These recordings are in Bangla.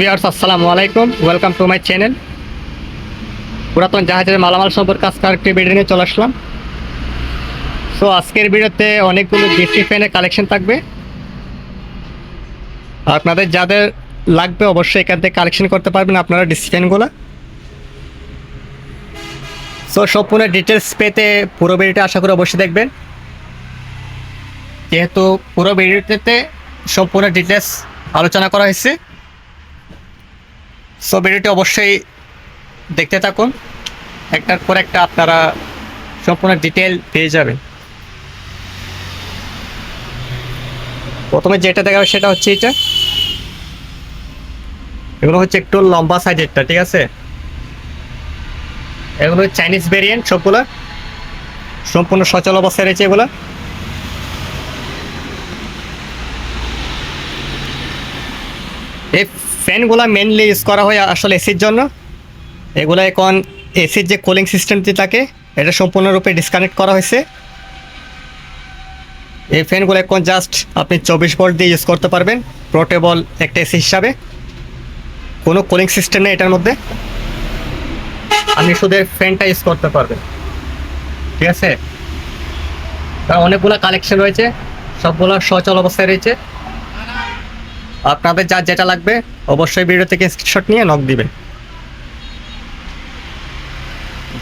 ভিউয়ার্স, আসসালামু আলাইকুম। ওয়েলকাম টু মাই চ্যানেল পুরাতন জাহাজের মালামাল সম্পর্কে আজকে আরেকটি ভিডিও নিয়ে চলে আসলাম। সো আজকের ভিডিওতে অনেকগুলো ডিসি ফ্যানের কালেকশন থাকবে। আপনাদের যাদের লাগবে অবশ্যই এখান থেকে কালেকশন করতে পারবেন আপনারা ডিসি ফ্যানগুলো সো সম্পূর্ণ ডিটেলস পেতে পুরো ভিডিওটা আশা করি অবশ্যই দেখবেন। যেহেতু পুরো ভিডিওতে সম্পূর্ণ ডিটেলস আলোচনা করা হয়েছে। সো ভিডিওটি অবশ্যই দেখতে থাকুন। একটার পর একটা আপনারা সম্পূর্ণ ডিটেল পেয়ে যাবেন। প্রথমে যেটা দেখাবে সেটা হচ্ছে এটা। এগুলো হচ্ছে একটু লম্বা সাইজেরটা ঠিক আছে? এগুলো চাইনিজ ভেরিয়েন্ট সবগুলো। সম্পূর্ণ সচল অবস্থায় রয়েছে এগুলো এই ফ্যানগুলো মেনলি ইউজ করা হয় আসলে এসির জন্য। এগুলো এখন এসির যে কুলিং সিস্টেমটি থাকে, এটা সম্পূর্ণরূপে ডিসকানেক্ট করা হয়েছে। এই ফ্যানগুলো এখন জাস্ট আপনি চব্বিশ ভোল্ট দিয়ে ইউজ করতে পারবেন পোর্টেবল একটা এসি হিসাবে। কোনো কুলিং সিস্টেম নেই এটার মধ্যে। আপনি শুধু ফ্যানটা ইউজ করতে পারবেন। ঠিক আছে? তার অনেকগুলো কালেকশন রয়েছে, সবগুলো সচল অবস্থায় রয়েছে। আপনাদের যার যেটা লাগবে, অবশ্যই ভিডিও থেকে স্ক্রিনশট নিয়ে নক দিবেন।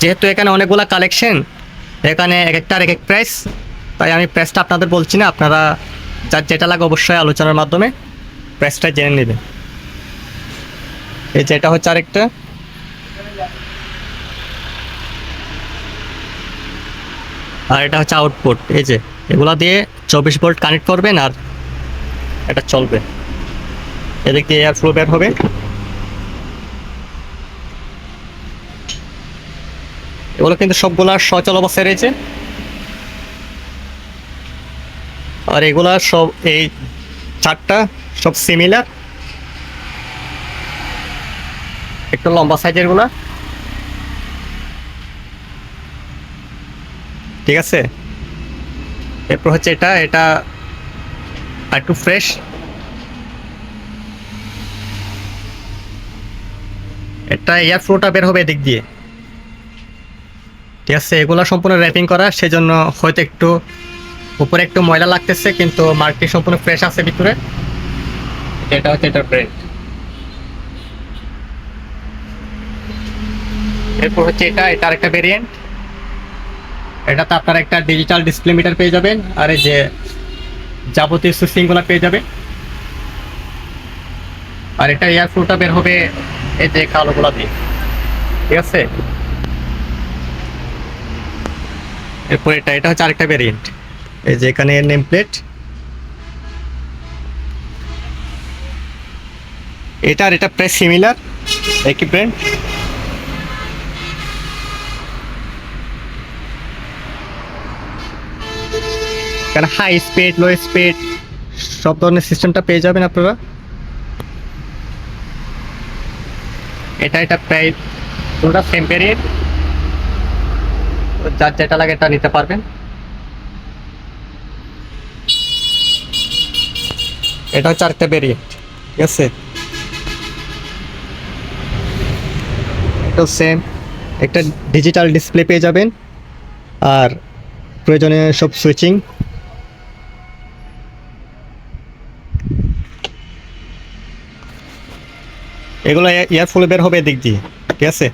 যেহেতু এখানে অনেকগুলো কালেকশন এখানে এক একটার এক এক প্রাইস তাই আমি প্রাইসটা আপনাদের বলছি না, আপনারা যার যেটা লাগে অবশ্যই আলোচনার মাধ্যমে প্রাইসটা জেনে নেবেন। এই যেটা হচ্ছে আরেকটা। আর এটা হচ্ছে আউটপুট এই যে এগুলা দিয়ে চব্বিশ ভোল্ট কানেক্ট করবেন আর এটা চলবে। এদিক দিয়ে এয়ার ফ্লো বের হবে। এগুলো কিন্তু সবগুলা সচল অবস্থায় রয়েছে। আর এগুলা সব এই চারটা সব সিমিলার একটু লম্বা সাইজেরগুলা। ঠিক আছে? এরপর হচ্ছে এটা এটা একটু ফ্রেশ এটা এয়ার ফ্লোটা বের হবে এদিক দিয়ে। ঠিক আছে, এগুলো সম্পূর্ণ র্যাপিং করা, সেজন্য হয়তো একটু উপরে একটু ময়লা লাগতেছে, কিন্তু মার্কটি সম্পূর্ণ ফ্রেশ আছে ভিতরে। এটা হচ্ছে এটার ব্রেড এরপর হচ্ছে এটা এটা আরেকটা ভেরিয়েন্ট এটাতে আপনারা একটা ডিজিটাল ডিসপ্লে মিটার পেয়ে যাবেন, আর এই যে যাবতীয় সুইচিংগুলো পেয়ে যাবেন। আর এটা এয়ার ফ্লোটা বের হবে এই যে কালোগুলা দিয়ে। ঠিক আছে? এরপর এটা এটা হচ্ছে আরেকটা ভেরিয়েন্ট এই যে এখানে নেম প্লেট এটা আর এটা প্রায় সিমিলার একই brand high speed low speed সব ধরনের সিস্টেমটা পেয়ে যাবেন আপনারা। এটা এটা প্রায় পুরোটা সেম ভেরিয়েন্ট যার যেটা লাগে এটা নিতে পারবেন। এটা হচ্ছে আরেকটা ভেরিয়েন্ট ঠিক আছে? এটাও সেম একটা ডিজিটাল ডিসপ্লে পেয়ে যাবেন। আর প্রয়োজনে সব সুইচিং এগুলো এয়ার ফ্লো বের হবে এদিক দিয়ে, ঠিক আছে?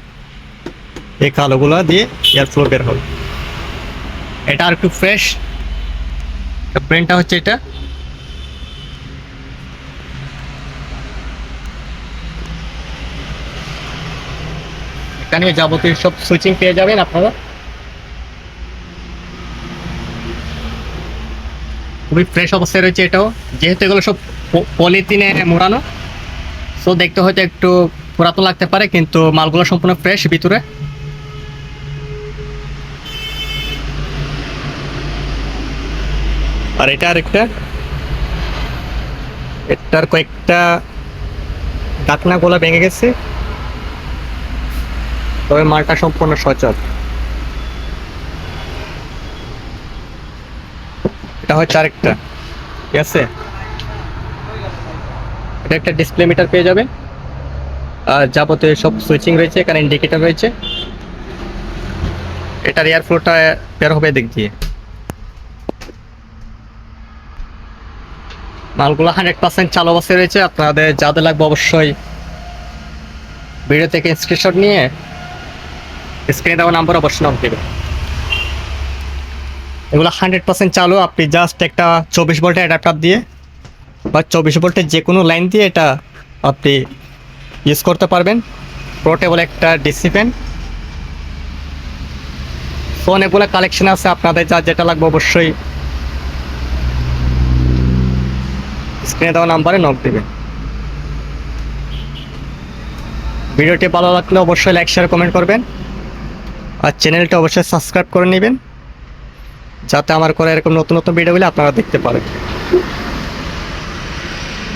এই কালোগুলো দিয়ে এয়ার ফ্লো বের হবে। এটা আর একটু ফ্রেশ ব্রেনটা হচ্ছে এটা। যাবতীয় সব সুইচিং পেয়ে যাবেন আপনারা। খুবই ফ্রেশ অবস্থায় রয়েছে এটাও। যেহেতু এগুলো সব পলিথিনে মোড়ানো সো দেখতে হয়তো একটু পুরাতন লাগতে পারে, কিন্তু মালগুলো সম্পূর্ণ ফ্রেশ ভিতরে। আর এটা আরেকটা। এটার কয়েকটা ডাকনা গোলা ভেঙে গেছে। তবে মালটা সম্পূর্ণ সচল। এটা হচ্ছে আরেকটা। ঠিক আছে? একটা ডিসপ্লে মিটার পেয়ে যাবেন। আর যাবতীয় সব সুইচিং রয়েছে, এখানে ইন্ডিকেটর রয়েছে। এটার এয়ার ফ্লোটা বের হবে দিক দিয়ে। মালগুলো হান্ড্রেড পার্সেন্ট চালু অবস্থায় রয়েছে। আপনাদের যাদের লাগবে অবশ্যই ভিডিও থেকে স্ক্রিনশট নিয়ে স্ক্রিনে দেওয়া নাম্বার অবশ্যই নাম দেবে এগুলো হান্ড্রেড পার্সেন্ট চালু। আপনি জাস্ট একটা চব্বিশ ভোল্টের অ্যাডাপ্টার দিয়ে বা চব্বিশ ভোল্টের যে কোনো লাইন দিয়ে এটা আপনি ইউজ করতে পারবেন। পোর্টেবল একটা ডিসি ফ্যান তো অনেকগুলো কালেকশন আছে, আপনাদের যা যেটা লাগবে অবশ্যই স্ক্রিনে দেওয়া নাম্বারে নক দেবেন। ভিডিওটি ভালো লাগলে অবশ্যই লাইক শেয়ার কমেন্ট করবেন। আর চ্যানেলটা অবশ্যই সাবস্ক্রাইব করে নেবেন। যাতে আমার করে এরকম নতুন নতুন ভিডিওগুলো আপনারা দেখতে পারেন।